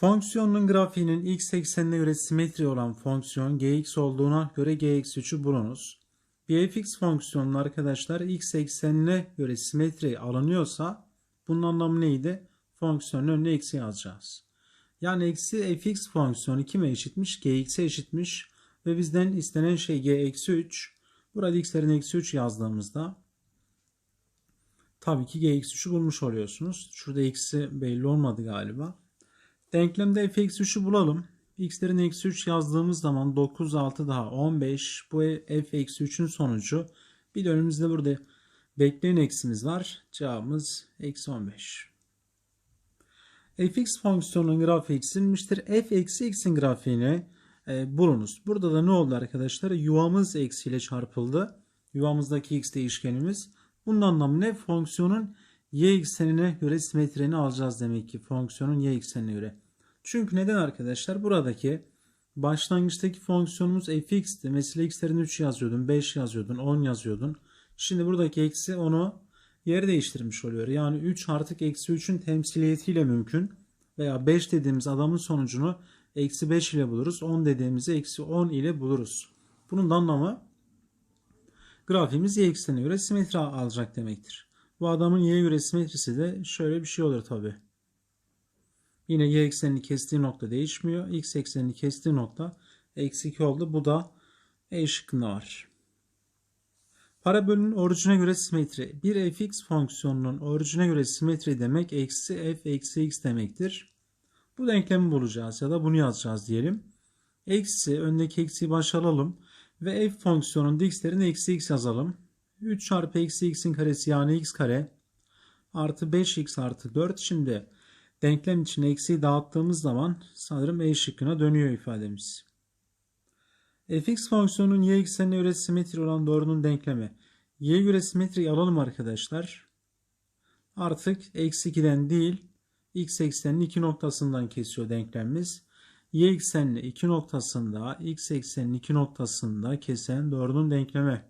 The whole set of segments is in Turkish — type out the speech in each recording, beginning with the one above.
Fonksiyonun grafiğinin x eksenine göre simetri olan fonksiyon gx olduğuna göre gx3'ü bulunuz. Bir fx fonksiyonun arkadaşlar x eksenine göre simetri alınıyorsa bunun anlamı neydi? Fonksiyonun önüne eksi yazacağız. Yani eksi fx fonksiyonu kime eşitmiş? gx'e eşitmiş. Ve bizden istenen şey g eksi 3. Burada x'lerin eksi 3 yazdığımızda tabii ki gx3'ü bulmuş oluyorsunuz. Şurada eksi belli olmadı galiba. Denklemde f eksi 3'ü bulalım. x'lerin eksi 3 yazdığımız zaman 9 6 daha 15. Bu f eksi 3'ün sonucu. Bir de önümüzde burada bekleyen eksimiz var. Cevabımız eksi 15. fx fonksiyonunun grafiği çizilmiştir. f eksi x'in grafiğini e, bulunuz. Burada da ne oldu arkadaşlar? Yuvamız eksiyle çarpıldı. Yuvamızdaki x değişkenimiz. Bunun anlamı ne? Fonksiyonun y eksenine göre simetrini alacağız demek ki. Fonksiyonun y eksenine göre. Çünkü neden arkadaşlar? Buradaki başlangıçtaki fonksiyonumuz fx'ti. Mesela x'lerin 3 yazıyordun, 5 yazıyordun, 10 yazıyordun. Şimdi buradaki eksi onu yer değiştirmiş oluyor. Yani 3 artık eksi 3'ün temsiliyetiyle mümkün. Veya 5 dediğimiz adamın sonucunu eksi 5 ile buluruz. 10 dediğimizi eksi 10 ile buluruz. Bunun anlamı grafiğimiz y eksenine göre simetri alacak demektir. Bu adamın y'ye göre simetrisi de şöyle bir şey olur tabi. Yine y eksenini kestiği nokta değişmiyor. x eksenini kestiği nokta eksi 2 oldu. Bu da e şıkkında var. Parabolün orijine göre simetri. Bir fx fonksiyonunun orijine göre simetri demek eksi f eksi x demektir. Bu denklemi bulacağız ya da bunu yazacağız diyelim. Eksi öndeki eksiyi başa alalım ve f fonksiyonun x'lerini eksi x yazalım. 3 çarpı eksi x'in karesi yani x kare artı 5x artı 4. Şimdi denklem için eksiyi dağıttığımız zaman sanırım e şıkkına dönüyor ifademiz. fx fonksiyonunun y eksenine göre simetri olan doğrunun denklemi. y'ye göre simetriyi alalım arkadaşlar. Artık eksi 2'den değil x ekseninin 2 noktasından kesiyor denklemimiz. y eksenini 2 noktasında x ekseninin 2 noktasında kesen doğrunun denklemi.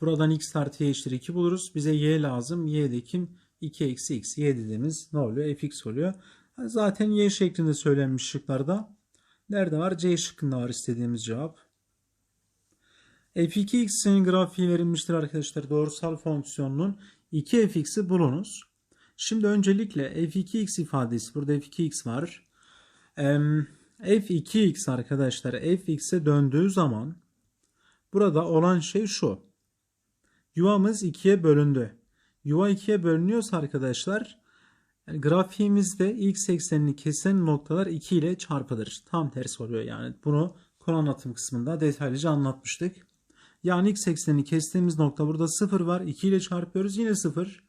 Buradan x artı y eşittir 2 buluruz. Bize y lazım. y de kim? 2 eksi x. y dediğimiz ne oluyor? fx oluyor. Zaten y şeklinde söylenmiş şıklarda. Nerede var? C şıkkında var istediğimiz cevap. f2x'in grafiği verilmiştir arkadaşlar. Doğrusal fonksiyonunun 2fx'i bulunuz. Şimdi öncelikle f2x ifadesi. Burada f2x var. f2x arkadaşlar fx'e döndüğü zaman burada olan şey şu. Yuvamız ikiye bölündü. Yuva ikiye bölünüyorsa arkadaşlar yani grafiğimizde x eksenini kesen noktalar 2 ile çarpılır. Tam tersi oluyor yani. Bunu konu anlatım kısmında detaylıca anlatmıştık. Yani x eksenini kestiğimiz nokta burada 0 var. 2 ile çarpıyoruz. Yine 0.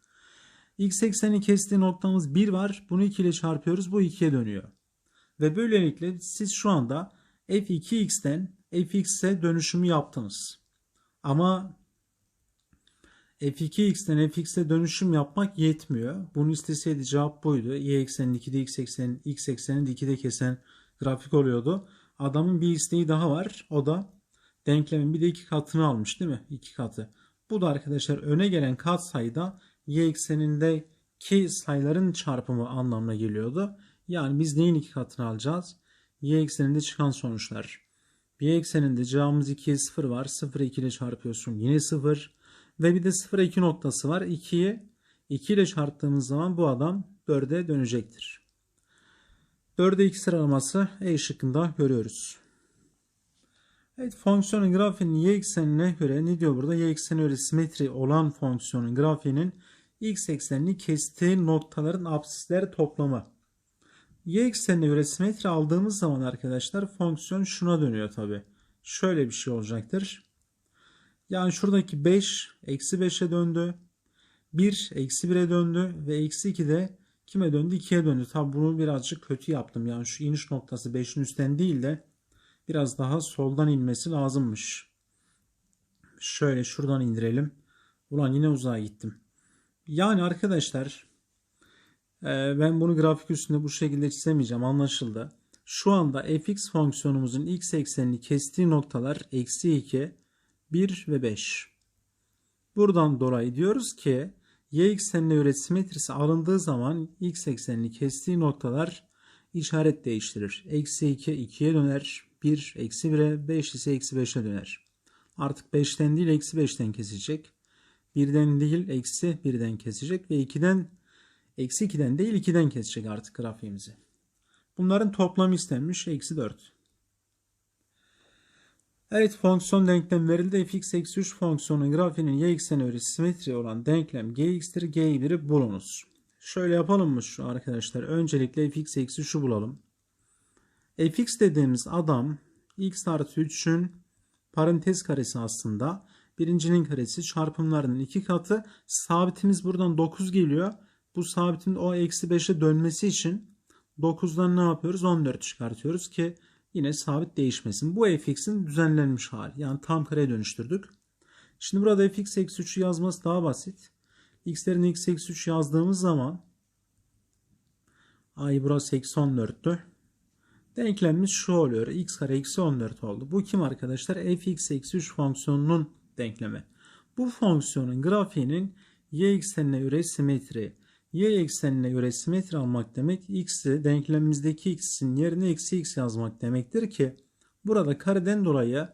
X ekseni kestiği noktamız 1 var. Bunu 2 ile çarpıyoruz. Bu 2'ye dönüyor. Ve böylelikle siz şu anda f2x'ten fx'e dönüşümü yaptınız. Ama f2x'ten fx'e dönüşüm yapmak yetmiyor. Bunu isteseydi cevap buydu. y eksenini 2'de x eksenin x eksenini 2'de kesen grafik oluyordu. Adamın bir isteği daha var. O da denklemin bir de iki katını almış değil mi? İki katı. Bu da arkadaşlar öne gelen kat sayıda y eksenindeki sayıların çarpımı anlamına geliyordu. Yani biz neyin iki katını alacağız? y ekseninde çıkan sonuçlar. y ekseninde cevabımız 2'ye 0 var. 0'ı 2 ile çarpıyorsun. Yine 0. Ve bir de 0'a 2 noktası var. 2'yi 2 ile çarptığımız zaman bu adam 4'e dönecektir. 4'e 2 sıralaması E şıkkında görüyoruz. Evet fonksiyonun grafiğinin y eksenine göre ne diyor burada? Y eksenine göre simetri olan fonksiyonun grafiğinin x eksenini kestiği noktaların absisleri toplamı. Y eksenine göre simetri aldığımız zaman arkadaşlar fonksiyon şuna dönüyor tabi. Şöyle bir şey olacaktır. Yani şuradaki 5 eksi 5'e döndü. 1 eksi 1'e döndü ve eksi 2 de kime döndü? 2'ye döndü. Tabi bunu birazcık kötü yaptım. Yani şu iniş noktası 5'in üstten değil de biraz daha soldan inmesi lazımmış. Şöyle şuradan indirelim. Ulan yine uzağa gittim. Yani arkadaşlar e, ben bunu grafik üstünde bu şekilde çizemeyeceğim anlaşıldı. Şu anda fx fonksiyonumuzun x eksenini kestiği noktalar eksi 2, 1 ve 5. Buradan dolayı diyoruz ki y eksenine göre simetrisi alındığı zaman x eksenini kestiği noktalar işaret değiştirir. Eksi 2 2'ye döner. 1 eksi 1'e 5 ise eksi 5'e döner. Artık 5'ten değil eksi 5'ten kesecek. 1'den değil eksi 1'den kesecek ve 2'den eksi 2'den değil 2'den kesecek artık grafiğimizi. Bunların toplamı istenmiş. Eksi 4. Evet fonksiyon denklem verildi. fx eksi 3 fonksiyonun grafiğinin y ekseni öyle simetri olan denklem gx'tir. g1'i bulunuz. Şöyle yapalım mı şu arkadaşlar? Öncelikle fx eksi 3'ü bulalım. fx dediğimiz adam x artı 3'ün parantez karesi aslında. Birincinin karesi çarpımlarının iki katı. Sabitimiz buradan 9 geliyor. Bu sabitin o eksi 5'e dönmesi için 9'dan ne yapıyoruz? 14 çıkartıyoruz ki yine sabit değişmesin. Bu fx'in düzenlenmiş hali. Yani tam kareye dönüştürdük. Şimdi burada fx eksi 3'ü yazması daha basit. x'lerin x eksi 3 yazdığımız zaman ay burası eksi 14'tü. Denklemimiz şu oluyor. x kare eksi 14 oldu. Bu kim arkadaşlar? fx eksi 3 fonksiyonunun denklemi. Bu fonksiyonun grafiğinin y eksenine göre simetri, y eksenine göre simetri almak demek x'i denklemimizdeki x'in yerine eksi x yazmak demektir ki burada kareden dolayı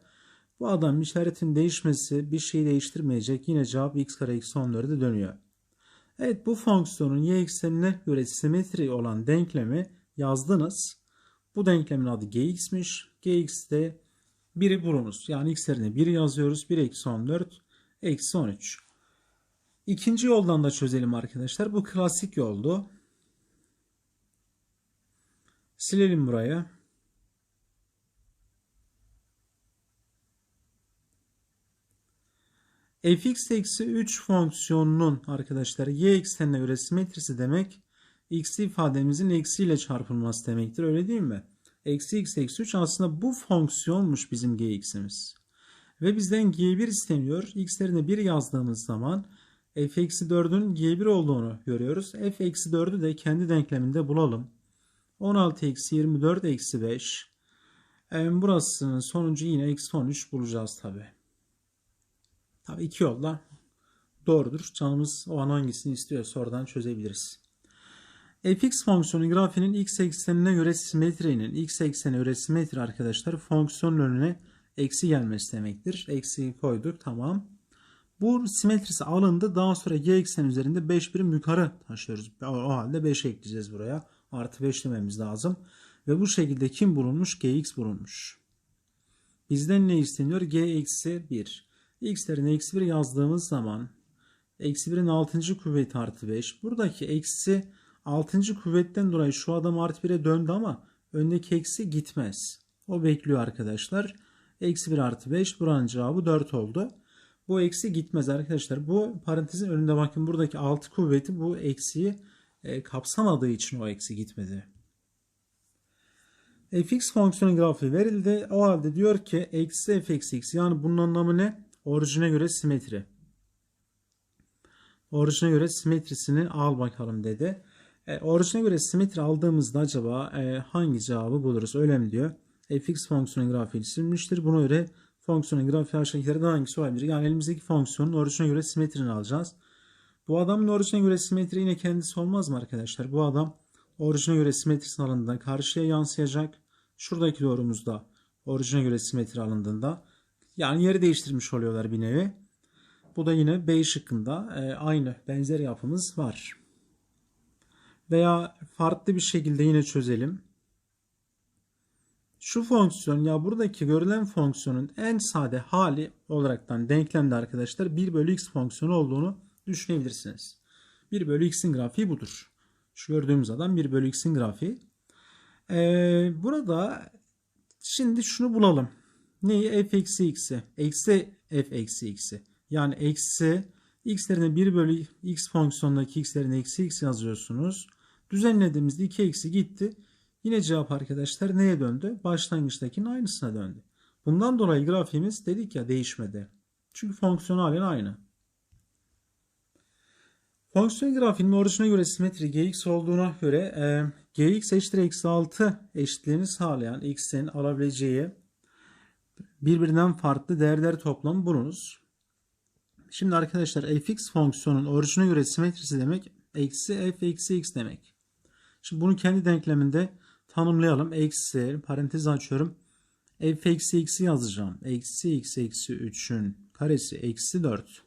bu adam işaretin değişmesi bir şeyi değiştirmeyecek. Yine cevap x kare eksi 14'e dönüyor. Evet bu fonksiyonun y eksenine göre simetri olan denklemi yazdınız. Bu denklemin adı gx'miş. gx'te 1'i bulunuz. Yani x yerine 1 yazıyoruz. 1 eksi 14 eksi 13. İkinci yoldan da çözelim arkadaşlar. Bu klasik yoldu. Silelim buraya. fx eksi 3 fonksiyonunun arkadaşlar y eksenine göre simetrisi demek x ifademizin eksiyle çarpılması demektir. Öyle değil mi? Eksi x eksi 3 aslında bu fonksiyonmuş bizim gx'imiz. Ve bizden g1 isteniyor. x'lerine 1 yazdığımız zaman f eksi 4'ün g1 olduğunu görüyoruz. f eksi 4'ü de kendi denkleminde bulalım. 16 eksi 24 eksi 5. Yani burasının sonucu yine eksi 13 bulacağız tabi. Tabi iki yolla doğrudur. Canımız o an hangisini istiyorsa oradan çözebiliriz. fx fonksiyonu grafiğinin x eksenine göre simetrinin x eksenine göre simetri arkadaşlar fonksiyonun önüne eksi gelmesi demektir. Eksiyi koyduk tamam. Bu simetrisi alındı. Daha sonra y eksen üzerinde 5 birim yukarı taşıyoruz. O, o halde 5 ekleyeceğiz buraya. Artı 5 dememiz lazım. Ve bu şekilde kim bulunmuş? gx bulunmuş. Bizden ne isteniyor? g eksi 1. x'lerin eksi 1 yazdığımız zaman eksi 1'in 6. kuvveti artı 5. Buradaki eksi 6. kuvvetten dolayı şu adam artı 1'e döndü ama öndeki eksi gitmez. O bekliyor arkadaşlar. Eksi 1 artı 5 buranın cevabı 4 oldu. Bu eksi gitmez arkadaşlar. Bu parantezin önünde bakın buradaki 6 kuvveti bu eksiyi e, kapsamadığı için o eksi gitmedi. fx fonksiyonu grafiği verildi. O halde diyor ki eksi f eksi x yani bunun anlamı ne? Orijine göre simetri. Orijine göre simetrisini al bakalım dedi. E, orijine göre simetri aldığımızda acaba e, hangi cevabı buluruz? Öyle mi diyor? fx fonksiyonu grafiği çizilmiştir. Buna göre fonksiyonun grafiği aşağıdakilerden hangisi olabilir? Yani elimizdeki fonksiyonun orijine göre simetrini alacağız. Bu adamın orijine göre simetri yine kendisi olmaz mı arkadaşlar? Bu adam orijine göre simetrisini alındığında karşıya yansıyacak. Şuradaki doğrumuzda orijine göre simetri alındığında yani yeri değiştirmiş oluyorlar bir nevi. Bu da yine B şıkkında e, aynı benzer yapımız var. Veya farklı bir şekilde yine çözelim. Şu fonksiyon ya buradaki görülen fonksiyonun en sade hali olaraktan denklemde arkadaşlar 1 bölü x fonksiyonu olduğunu düşünebilirsiniz. 1 bölü x'in grafiği budur. Şu gördüğümüz adam 1 bölü x'in grafiği. Ee, burada şimdi şunu bulalım. Neyi? f eksi x'i. Eksi f eksi x'i. Yani eksi x'lerine 1 bölü x fonksiyonundaki x'lerine eksi x yazıyorsunuz. Düzenlediğimizde 2 eksi gitti. Yine cevap arkadaşlar neye döndü? Başlangıçtakinin aynısına döndü. Bundan dolayı grafiğimiz dedik ya değişmedi. Çünkü fonksiyon halen aynı. Fonksiyon grafiğinin orijine göre simetri gx olduğuna göre e, gx eşittir eksi 6 eşitliğini sağlayan x'in alabileceği birbirinden farklı değerler toplamı bulunuz. Şimdi arkadaşlar fx fonksiyonun orijine göre simetrisi demek eksi f eksi x demek. Şimdi bunu kendi denkleminde tanımlayalım. Eksi parantez açıyorum. f eksi x'i yazacağım. Eksi x eksi 3'ün karesi eksi 4.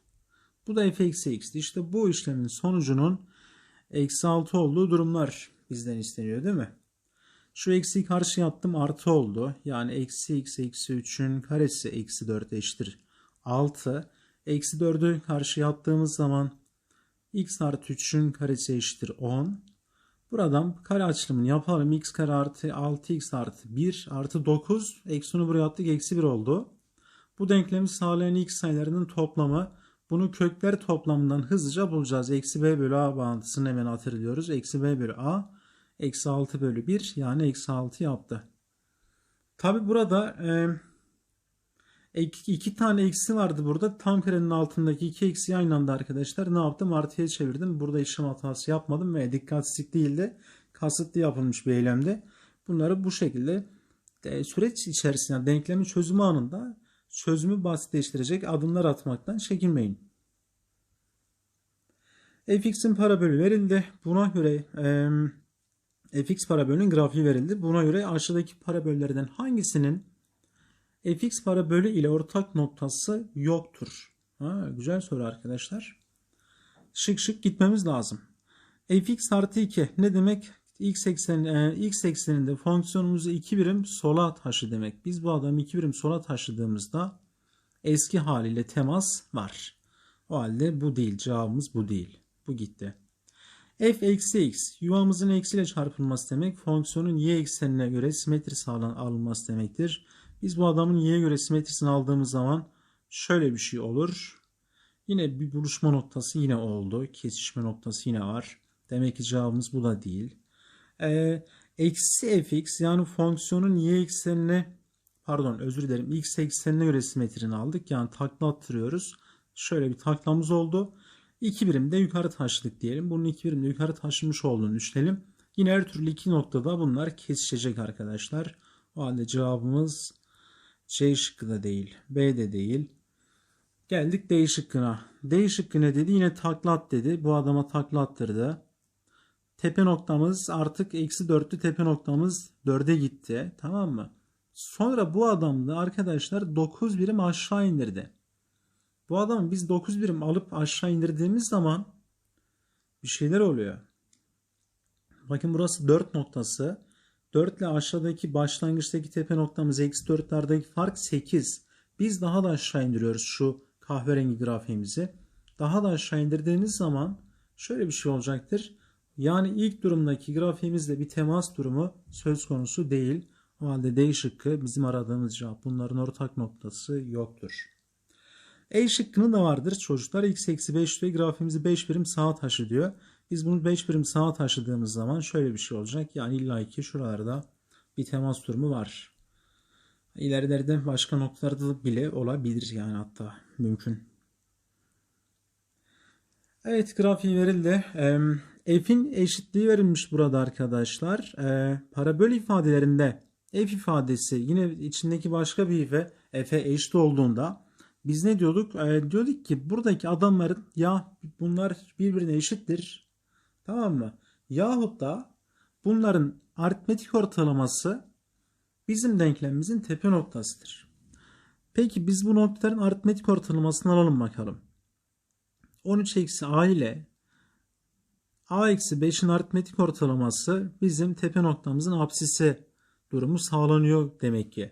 Bu da f eksi x'ti. İşte bu işlemin sonucunun eksi 6 olduğu durumlar bizden isteniyor değil mi? Şu eksiyi karşıya attım artı oldu. Yani eksi x eksi 3'ün karesi eksi 4 eşittir 6. Eksi 4'ü karşıya attığımız zaman x artı 3'ün karesi eşittir 10. Buradan kare açılımını yapalım. x kare artı 6x artı 1 artı 9. Eksi 10'u buraya attık. Eksi 1 oldu. Bu denklemi sağlayan x sayılarının toplamı. Bunu kökler toplamından hızlıca bulacağız. Eksi b bölü a bağıntısını hemen hatırlıyoruz. Eksi b bölü a. Eksi 6 bölü 1 yani eksi 6 yaptı. Tabi burada e, iki tane eksi vardı burada. Tam karenin altındaki iki eksi aynı anda arkadaşlar. Ne yaptım? Artıya çevirdim. Burada işlem hatası yapmadım ve dikkatsizlik değil de kasıtlı yapılmış bir eylemde. Bunları bu şekilde de, süreç içerisinde denklemin çözümü anında çözümü basitleştirecek adımlar atmaktan çekinmeyin. fx'in parabölü verildi. Buna göre e, fx parabölünün grafiği verildi. Buna göre aşağıdaki paraböllerden hangisinin fx parabölü ile ortak noktası yoktur? Ha, güzel soru arkadaşlar. Şık şık gitmemiz lazım. fx artı 2 ne demek? x, eksen, e, x ekseninde fonksiyonumuzu 2 birim sola taşı demek. Biz bu adamı 2 birim sola taşıdığımızda eski haliyle temas var. O halde bu değil. Cevabımız bu değil. Bu gitti. f eksi x yuvamızın eksiyle çarpılması demek. Fonksiyonun y eksenine göre simetri sağlan alınması demektir. Biz bu adamın y'ye göre simetrisini aldığımız zaman şöyle bir şey olur. Yine bir buluşma noktası yine oldu. Kesişme noktası yine var. Demek ki cevabımız bu da değil. Ee, eksi fx yani fonksiyonun y eksenine pardon özür dilerim x eksenine göre simetrini aldık. Yani takla attırıyoruz. Şöyle bir taklamız oldu. 2 birim de yukarı taşıdık diyelim. Bunun 2 birim de yukarı taşımış olduğunu düşünelim. Yine her türlü iki noktada bunlar kesişecek arkadaşlar. O halde cevabımız C şıkkı da değil. B de değil. Geldik D şıkkına. D şıkkı ne dedi? Yine taklat dedi. Bu adama takla attırdı. Tepe noktamız artık eksi 4'lü tepe noktamız 4'e gitti. Tamam mı? Sonra bu adam da arkadaşlar 9 birim aşağı indirdi. Bu adamı biz 9 birim alıp aşağı indirdiğimiz zaman bir şeyler oluyor. Bakın burası 4 noktası. 4 ile aşağıdaki başlangıçtaki tepe noktamız eksi 4'lerdeki fark 8. Biz daha da aşağı indiriyoruz şu kahverengi grafiğimizi. Daha da aşağı indirdiğimiz zaman şöyle bir şey olacaktır. Yani ilk durumdaki grafiğimizde bir temas durumu söz konusu değil. O halde D şıkkı bizim aradığımız cevap. Bunların ortak noktası yoktur. E şıkkının da vardır çocuklar. X eksi 5 diyor. Grafiğimizi 5 birim sağa taşı diyor. Biz bunu 5 birim sağa taşıdığımız zaman şöyle bir şey olacak. Yani illa ki şuralarda bir temas durumu var. İlerilerde başka noktalarda bile olabilir yani hatta mümkün. Evet grafiği verildi. F'in eşitliği verilmiş burada arkadaşlar. Parabol ifadelerinde F ifadesi yine içindeki başka bir ife F'e eşit olduğunda biz ne diyorduk? E, diyorduk ki buradaki adamların ya bunlar birbirine eşittir. Tamam mı? Yahut da bunların aritmetik ortalaması bizim denklemimizin tepe noktasıdır. Peki biz bu noktaların aritmetik ortalamasını alalım bakalım. 13 eksi a ile a eksi 5'in aritmetik ortalaması bizim tepe noktamızın apsisi durumu sağlanıyor demek ki.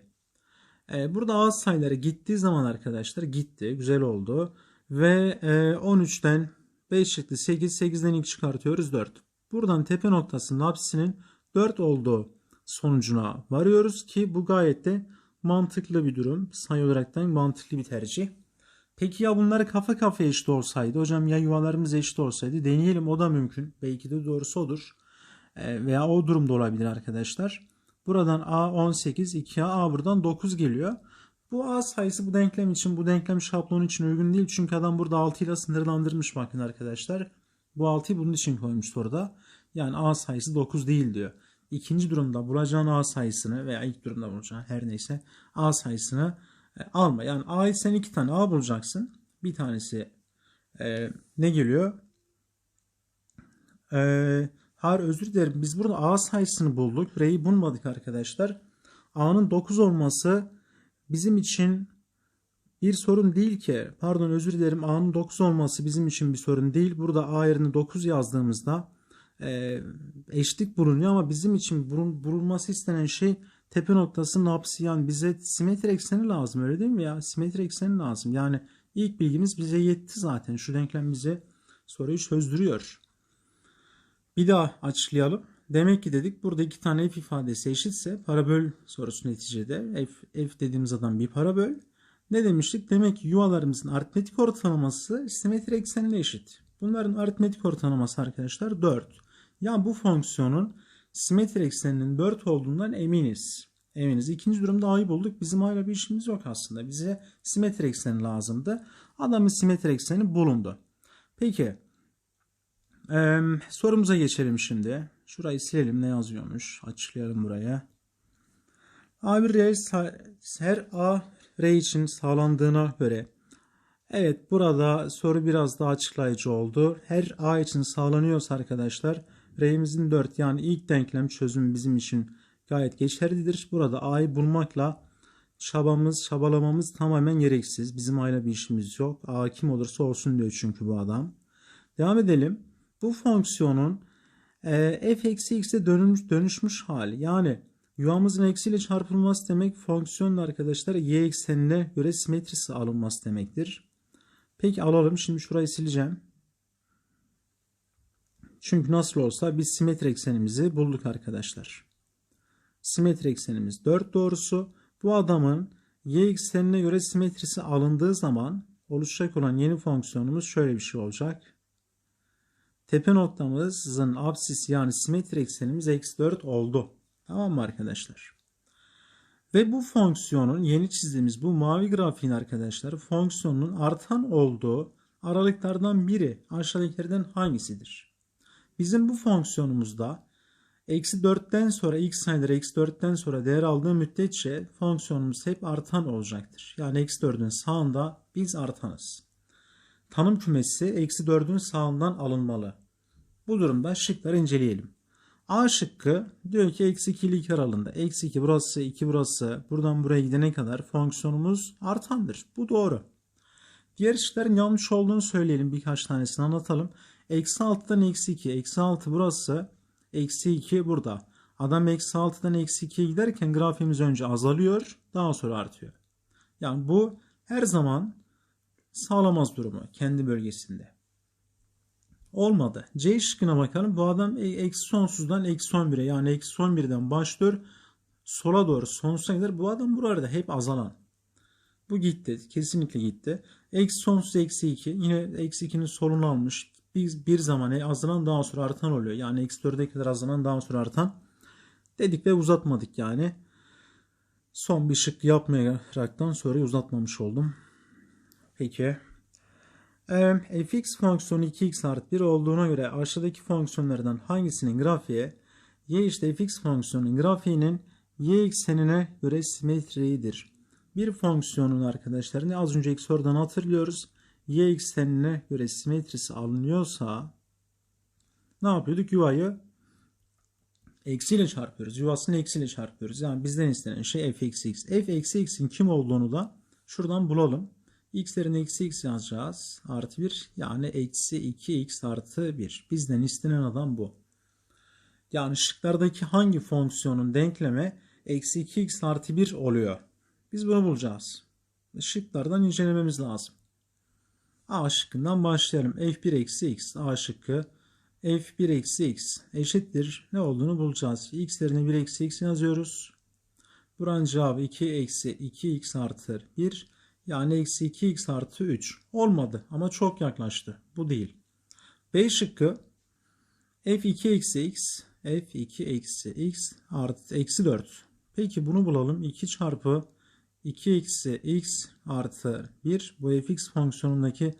Ee, burada A sayıları gittiği zaman arkadaşlar gitti. Güzel oldu. Ve e, 13'ten 5 çıktı 8. 8'den ilk çıkartıyoruz 4. Buradan tepe noktasının apsisinin 4 olduğu sonucuna varıyoruz ki bu gayet de mantıklı bir durum. Sayı olaraktan mantıklı bir tercih. Peki ya bunları kafa kafa eşit olsaydı hocam ya yuvalarımız eşit olsaydı deneyelim o da mümkün. Belki de doğrusu odur. E, veya o durumda olabilir arkadaşlar. Buradan A 18, 2A, A buradan 9 geliyor. Bu A sayısı bu denklem için, bu denklem şablonu için uygun değil. Çünkü adam burada 6 ile sınırlandırmış bakın arkadaşlar. Bu 6'yı bunun için koymuş orada. Yani A sayısı 9 değil diyor. İkinci durumda bulacağın A sayısını veya ilk durumda bulacağın her neyse A sayısını e, alma. Yani A'yı sen iki tane A bulacaksın. Bir tanesi e, ne geliyor? E, Hayır özür dilerim. Biz burada A sayısını bulduk. R'yi bulmadık arkadaşlar. A'nın 9 olması bizim için bir sorun değil ki. Pardon özür dilerim. A'nın 9 olması bizim için bir sorun değil. Burada A yerine 9 yazdığımızda e, eşlik bulunuyor ama bizim için bulun- bulunması istenen şey tepe noktasının apsi yani bize simetri ekseni lazım öyle değil mi ya? Simetri ekseni lazım. Yani ilk bilgimiz bize yetti zaten. Şu denklem bize soruyu çözdürüyor. Bir daha açıklayalım. Demek ki dedik burada iki tane f ifadesi eşitse parabol sorusu neticede f, f dediğimiz adam bir parabol. Ne demiştik? Demek ki yuvalarımızın aritmetik ortalaması simetri eksenine eşit. Bunların aritmetik ortalaması arkadaşlar 4. Yani bu fonksiyonun simetri ekseninin 4 olduğundan eminiz. Eminiz. İkinci durumda a'yı bulduk. Bizim a'yla bir işimiz yok aslında. Bize simetri ekseni lazımdı. Adamın simetri ekseni bulundu. Peki ee, sorumuza geçelim şimdi. Şurayı silelim ne yazıyormuş. Açıklayalım buraya. A1 R sa- her A R için sağlandığına göre Evet burada soru biraz daha açıklayıcı oldu. Her A için sağlanıyorsa arkadaşlar R'imizin 4 yani ilk denklem çözümü bizim için gayet geçerlidir. Burada A'yı bulmakla çabamız, çabalamamız tamamen gereksiz. Bizim A'yla bir işimiz yok. A kim olursa olsun diyor çünkü bu adam. Devam edelim. Bu fonksiyonun e, f eksi x'e dönmüş, dönüşmüş hali. Yani yuvamızın eksiyle çarpılması demek fonksiyonun arkadaşlar y eksenine göre simetrisi alınması demektir. Peki alalım. Şimdi şurayı sileceğim. Çünkü nasıl olsa biz simetri eksenimizi bulduk arkadaşlar. Simetri eksenimiz 4 doğrusu. Bu adamın y eksenine göre simetrisi alındığı zaman oluşacak olan yeni fonksiyonumuz şöyle bir şey olacak. Tepe noktamızın absisi yani simetri eksenimiz eksi 4 oldu. Tamam mı arkadaşlar? Ve bu fonksiyonun yeni çizdiğimiz bu mavi grafiğin arkadaşlar fonksiyonun artan olduğu aralıklardan biri aşağıdakilerden hangisidir? Bizim bu fonksiyonumuzda eksi 4'ten sonra ilk sayıları eksi 4'ten sonra değer aldığı müddetçe fonksiyonumuz hep artan olacaktır. Yani eksi 4'ün sağında biz artanız. Tanım kümesi eksi 4'ün sağından alınmalı. Bu durumda şıkları inceleyelim. A şıkkı diyor ki eksi 2 ile 2 aralığında. Eksi 2 burası 2 burası buradan buraya gidene kadar fonksiyonumuz artandır. Bu doğru. Diğer şıkların yanlış olduğunu söyleyelim. Birkaç tanesini anlatalım. Eksi 6'dan eksi 2. Eksi 6 burası. Eksi 2 burada. Adam eksi 6'dan eksi 2'ye giderken grafiğimiz önce azalıyor. Daha sonra artıyor. Yani bu her zaman sağlamaz durumu kendi bölgesinde. Olmadı. C şıkkına bakalım. Bu adam e- eksi sonsuzdan eksi 11'e yani eksi 11'den başlıyor. Sola doğru sonsuza kadar bu adam burada hep azalan. Bu gitti. Kesinlikle gitti. Eksi sonsuz eksi 2. Yine eksi 2'nin solunu almış. Bir, bir zaman e, azalan daha sonra artan oluyor. Yani eksi 4'e kadar azalan daha sonra artan. Dedik ve uzatmadık yani. Son bir şık yapmayaraktan soruyu uzatmamış oldum. Peki. Ee, fx fonksiyonu 2x artı 1 olduğuna göre aşağıdaki fonksiyonlardan hangisinin grafiği y işte fx fonksiyonunun grafiğinin y eksenine göre simetridir. Bir fonksiyonun arkadaşlarını az önceki sorudan hatırlıyoruz. Y eksenine göre simetrisi alınıyorsa ne yapıyorduk? Yuvayı eksiyle çarpıyoruz. Yuvasını eksiyle çarpıyoruz. Yani bizden istenen şey f eksi x. f eksi x'in kim olduğunu da şuradan bulalım. X'lerin eksi x yazacağız. Artı 1 yani eksi 2x artı 1. Bizden istenen adam bu. Yani şıklardaki hangi fonksiyonun denkleme eksi 2x artı 1 oluyor? Biz bunu bulacağız. Şıklardan incelememiz lazım. A şıkkından başlayalım. f1 eksi x. A şıkkı f1 eksi x eşittir. Ne olduğunu bulacağız. x'lerine 1 eksi x yazıyoruz. Buranın cevabı 2 eksi 2x artı 1. Yani eksi 2x artı 3. Olmadı ama çok yaklaştı. Bu değil. B şıkkı f2 eksi x f2 eksi x artı eksi 4. Peki bunu bulalım. 2 çarpı 2 eksi x artı 1 bu fx fonksiyonundaki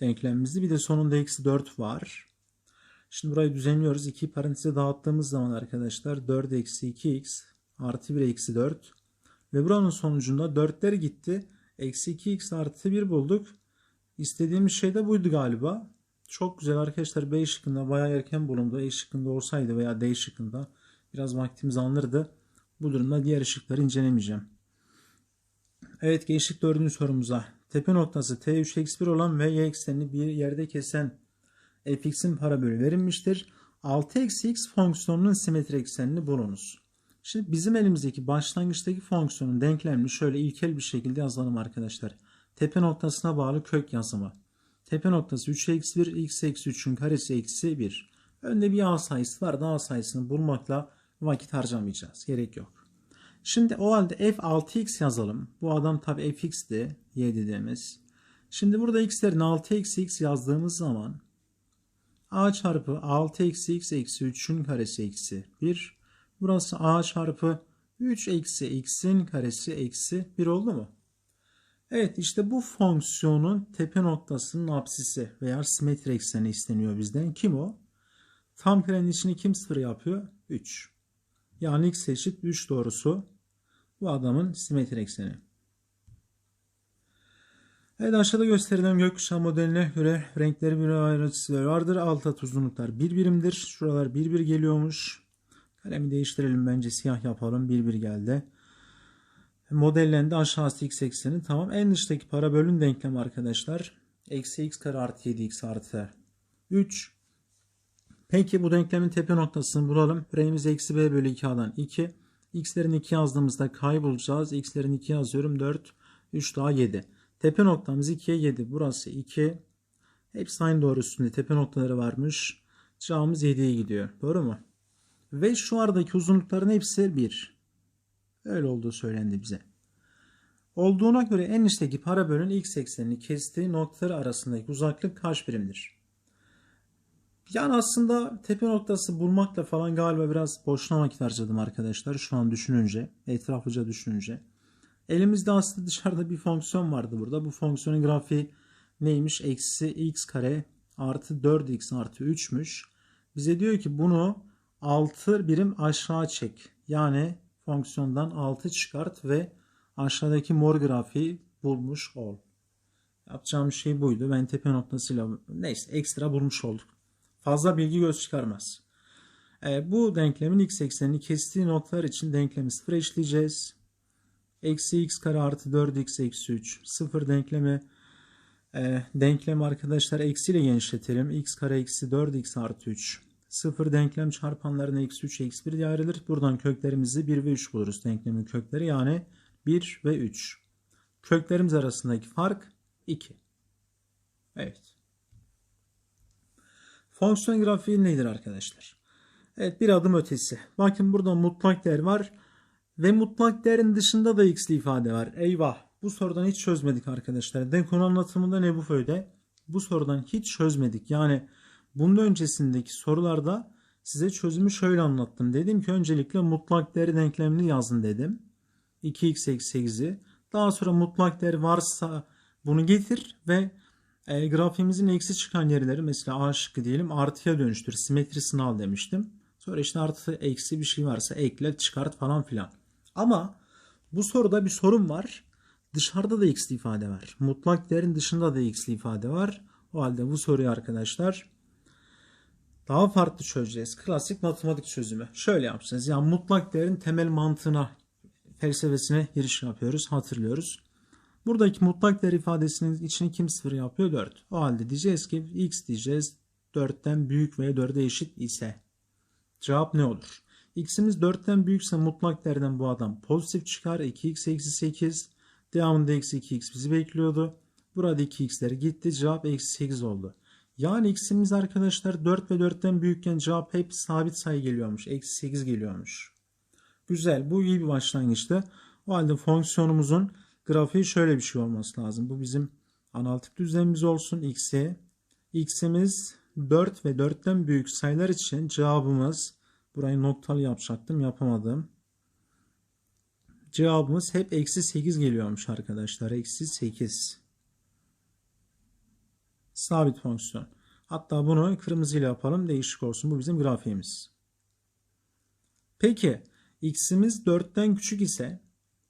denklemimizdi. Bir de sonunda eksi 4 var. Şimdi burayı düzenliyoruz. 2 paranteze dağıttığımız zaman arkadaşlar 4 eksi 2x artı 1 eksi 4 ve buranın sonucunda 4'ler gitti. Eksi 2x artı 1 bulduk. İstediğimiz şey de buydu galiba. Çok güzel arkadaşlar. B şıkkında bayağı erken bulundu. E şıkkında olsaydı veya D şıkkında biraz vaktimiz alınırdı. Bu durumda diğer ışıkları incelemeyeceğim. Evet geçtik dördüncü sorumuza. Tepe noktası T3 eksi 1 olan ve y eksenini bir yerde kesen fx'in parabolü verilmiştir. 6 eksi x fonksiyonunun simetri eksenini bulunuz. Şimdi bizim elimizdeki başlangıçtaki fonksiyonun denklemini şöyle ilkel bir şekilde yazalım arkadaşlar. Tepe noktasına bağlı kök yazımı. Tepe noktası 3 eksi 1 x eksi 3'ün karesi eksi 1. Önde bir a sayısı var. A sayısını bulmakla vakit harcamayacağız. Gerek yok. Şimdi o halde f 6x yazalım. Bu adam tabi fx'ti. Y dediğimiz. Şimdi burada x'lerin 6 eksi x yazdığımız zaman a çarpı 6 eksi x eksi 3'ün karesi eksi 1. Burası a çarpı 3 eksi x'in karesi eksi 1 oldu mu? Evet işte bu fonksiyonun tepe noktasının apsisi veya simetri ekseni isteniyor bizden. Kim o? Tam karenin içini kim sıfır yapıyor? 3. Yani x eşit 3 doğrusu bu adamın simetri ekseni. Evet aşağıda gösterilen gökkuşağı modeline göre renkleri bir ayrıntısı vardır. Alt at uzunluklar bir birimdir. Şuralar bir bir geliyormuş. Kalemi değiştirelim bence siyah yapalım. Bir bir geldi. Modellendi aşağısı x ekseni. Tamam en dıştaki parabolün denklemi arkadaşlar. Eksi x kare artı 7x artı 3. Peki bu denklemin tepe noktasını bulalım. R'miz eksi b bölü 2a'dan 2. X'lerin 2 yazdığımızda kaybolacağız. X'lerin 2 yazıyorum 4. 3 daha 7. Tepe noktamız 2'ye 7. Burası 2. Hepsi aynı doğru üstünde. Tepe noktaları varmış. Cevabımız 7'ye gidiyor. Doğru mu? Ve şu aradaki uzunlukların hepsi 1. Öyle olduğu söylendi bize. Olduğuna göre en üstteki parabolün x eksenini kestiği noktaları arasındaki uzaklık kaç birimdir? Yani aslında tepe noktası bulmakla falan galiba biraz boşuna vakit harcadım arkadaşlar. Şu an düşününce, etraflıca düşününce. Elimizde aslında dışarıda bir fonksiyon vardı burada. Bu fonksiyonun grafiği neymiş? Eksi x kare artı 4x artı 3'müş. Bize diyor ki bunu 6 birim aşağı çek. Yani fonksiyondan 6 çıkart ve aşağıdaki mor grafiği bulmuş ol. Yapacağım şey buydu. Ben tepe noktasıyla neyse ekstra bulmuş olduk. Fazla bilgi göz çıkarmaz. E, bu denklemin x eksenini kestiği noktalar için denklemi sıfır eşleyeceğiz. Eksi x kare artı 4x eksi 3. Sıfır denklemi e, denklemi arkadaşlar eksiyle genişletelim. x kare eksi 4x artı 3. Sıfır denklem çarpanlarına eksi 3 eksi 1 diye ayrılır. Buradan köklerimizi 1 ve 3 buluruz. Denklemin kökleri yani 1 ve 3. Köklerimiz arasındaki fark 2. Evet. Fonksiyon grafiği nedir arkadaşlar? Evet bir adım ötesi. Bakın burada mutlak değer var. Ve mutlak değerin dışında da x'li ifade var. Eyvah. Bu sorudan hiç çözmedik arkadaşlar. Den anlatımında ne bu föyde? Bu sorudan hiç çözmedik. Yani bunun öncesindeki sorularda size çözümü şöyle anlattım. Dedim ki öncelikle mutlak değer denklemini yazın dedim. 2x eksi 8'i. Daha sonra mutlak değer varsa bunu getir ve e, grafiğimizin eksi çıkan yerleri mesela A şıkkı diyelim artıya dönüştür. Simetrisini al demiştim. Sonra işte artı eksi bir şey varsa ekle çıkart falan filan. Ama bu soruda bir sorun var. Dışarıda da x ifade var. Mutlak değerin dışında da x ifade var. O halde bu soruyu arkadaşlar daha farklı çözeceğiz. Klasik matematik çözümü. Şöyle yapacağız. Yani mutlak değerin temel mantığına, felsefesine giriş yapıyoruz. Hatırlıyoruz. Buradaki mutlak değer ifadesinin içini kim sıfır yapıyor? 4. O halde diyeceğiz ki x diyeceğiz 4'ten büyük veya 4'e eşit ise cevap ne olur? x'imiz 4'ten büyükse mutlak değerden bu adam pozitif çıkar. 2x eksi 8. Devamında eksi 2x bizi bekliyordu. Burada 2x'ler gitti. Cevap eksi 8 oldu. Yani x'imiz arkadaşlar 4 ve 4'ten büyükken cevap hep sabit sayı geliyormuş. Eksi 8 geliyormuş. Güzel. Bu iyi bir başlangıçtı. O halde fonksiyonumuzun grafiği şöyle bir şey olması lazım. Bu bizim analitik düzlemimiz olsun. x'e. x'imiz 4 ve 4'ten büyük sayılar için cevabımız burayı noktalı yapacaktım. Yapamadım. Cevabımız hep eksi 8 geliyormuş arkadaşlar. Eksi 8. Sabit fonksiyon. Hatta bunu kırmızıyla yapalım. Değişik olsun. Bu bizim grafiğimiz. Peki x'imiz 4'ten küçük ise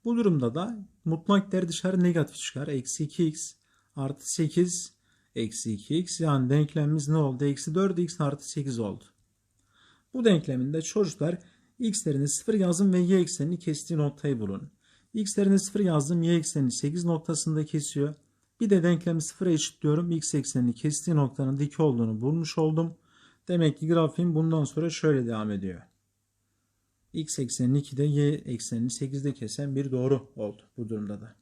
bu durumda da mutlak değer dışarı negatif çıkar. Eksi 2x artı 8 eksi 2x yani denklemimiz ne oldu? Eksi 4x artı 8 oldu. Bu denkleminde çocuklar x'lerini 0 yazın ve y eksenini kestiği noktayı bulun. x'lerini 0 yazdım y eksenini 8 noktasında kesiyor. Bir de denklemi 0'a eşitliyorum. x eksenini kestiği noktanın dik olduğunu bulmuş oldum. Demek ki grafiğim bundan sonra şöyle devam ediyor. x eksenini 2'de y eksenini 8'de kesen bir doğru oldu bu durumda da.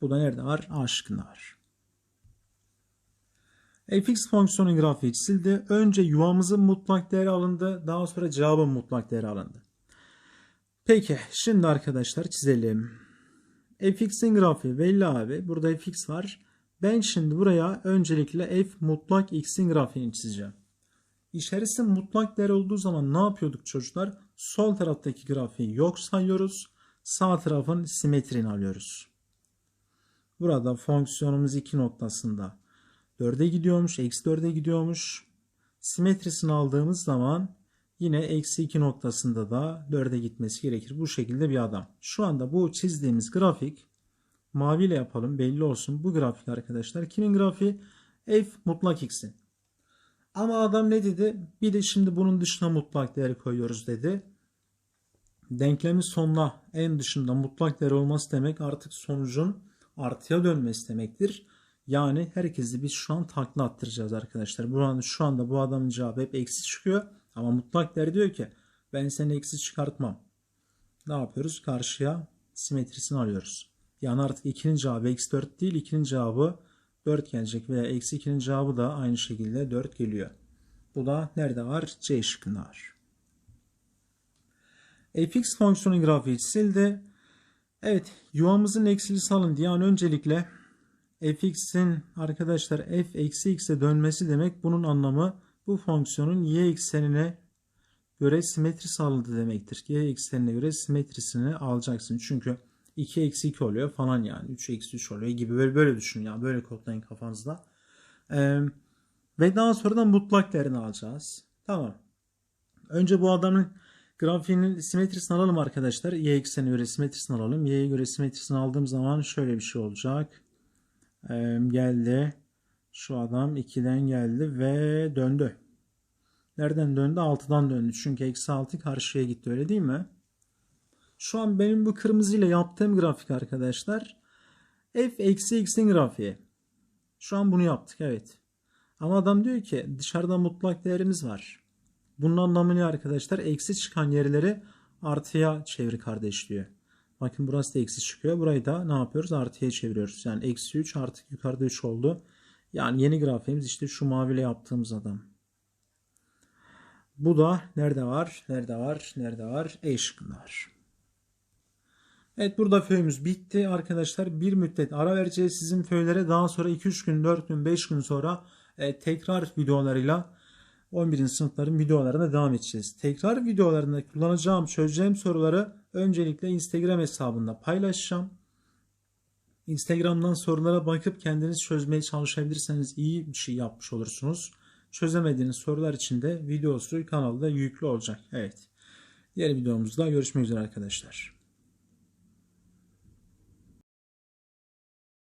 Bu da nerede var? A şıkkında var. fx fonksiyonun grafiği çizildi. Önce yuvamızın mutlak değeri alındı. Daha sonra cevabın mutlak değeri alındı. Peki şimdi arkadaşlar çizelim. Fx'in grafiği belli abi. Burada fx var. Ben şimdi buraya öncelikle f mutlak x'in grafiğini çizeceğim. İçerisi mutlak değer olduğu zaman ne yapıyorduk çocuklar? Sol taraftaki grafiği yok sayıyoruz. Sağ tarafın simetrini alıyoruz. Burada fonksiyonumuz 2 noktasında 4'e gidiyormuş. Eksi 4'e gidiyormuş. Simetrisini aldığımız zaman yine eksi 2 noktasında da 4'e gitmesi gerekir. Bu şekilde bir adam. Şu anda bu çizdiğimiz grafik maviyle yapalım belli olsun. Bu grafik arkadaşlar kimin grafiği? F mutlak x'in. Ama adam ne dedi? Bir de şimdi bunun dışına mutlak değer koyuyoruz dedi. Denklemin sonuna en dışında mutlak değer olması demek artık sonucun artıya dönmesi demektir. Yani herkesi biz şu an takla attıracağız arkadaşlar. Buranın şu anda bu adamın cevabı hep eksi çıkıyor. Ama mutlak değer diyor ki ben seni eksi çıkartmam. Ne yapıyoruz? Karşıya simetrisini alıyoruz. Yani artık 2'nin cevabı eksi 4 değil 2'nin cevabı 4 gelecek veya eksi 2'nin cevabı da aynı şekilde 4 geliyor. Bu da nerede var? C şıkkında var. fx fonksiyonun grafiği çizildi. Evet yuvamızın eksilisi alın yani öncelikle fx'in arkadaşlar f eksi x'e dönmesi demek bunun anlamı bu fonksiyonun y eksenine göre simetri sağladı demektir. Y eksenine göre simetrisini alacaksın. Çünkü 2 eksi 2 oluyor falan yani. 3 eksi 3 oluyor gibi böyle, böyle düşünün yani. Böyle kodlayın kafanızda. Ee, ve daha sonra da mutlak değerini alacağız. Tamam. Önce bu adamın grafiğinin simetrisini alalım arkadaşlar. Y eksenine göre simetrisini alalım. Y'ye göre simetrisini aldığım zaman şöyle bir şey olacak. Ee, geldi. Şu adam 2'den geldi ve döndü. Nereden döndü? 6'dan döndü. Çünkü eksi 6 karşıya gitti öyle değil mi? Şu an benim bu kırmızı ile yaptığım grafik arkadaşlar. F eksi x'in grafiği. Şu an bunu yaptık evet. Ama adam diyor ki dışarıda mutlak değerimiz var. Bunun anlamı ne arkadaşlar? Eksi çıkan yerleri artıya çevir kardeş diyor. Bakın burası da eksi çıkıyor. Burayı da ne yapıyoruz? Artıya çeviriyoruz. Yani eksi 3 artık yukarıda 3 oldu. Yani yeni grafiğimiz işte şu maviyle yaptığımız adam. Bu da nerede var? Nerede var? Nerede var? E şıkkında var. Evet burada föyümüz bitti arkadaşlar. Bir müddet ara vereceğiz sizin föylere. Daha sonra 2-3 gün, 4 gün, 5 gün sonra e, tekrar videolarıyla 11. sınıfların videolarına devam edeceğiz. Tekrar videolarında kullanacağım, çözeceğim soruları öncelikle Instagram hesabında paylaşacağım. Instagram'dan sorulara bakıp kendiniz çözmeye çalışabilirseniz iyi bir şey yapmış olursunuz. Çözemediğiniz sorular için de videosu kanalda yüklü olacak. Evet. Diğer videomuzda görüşmek üzere arkadaşlar.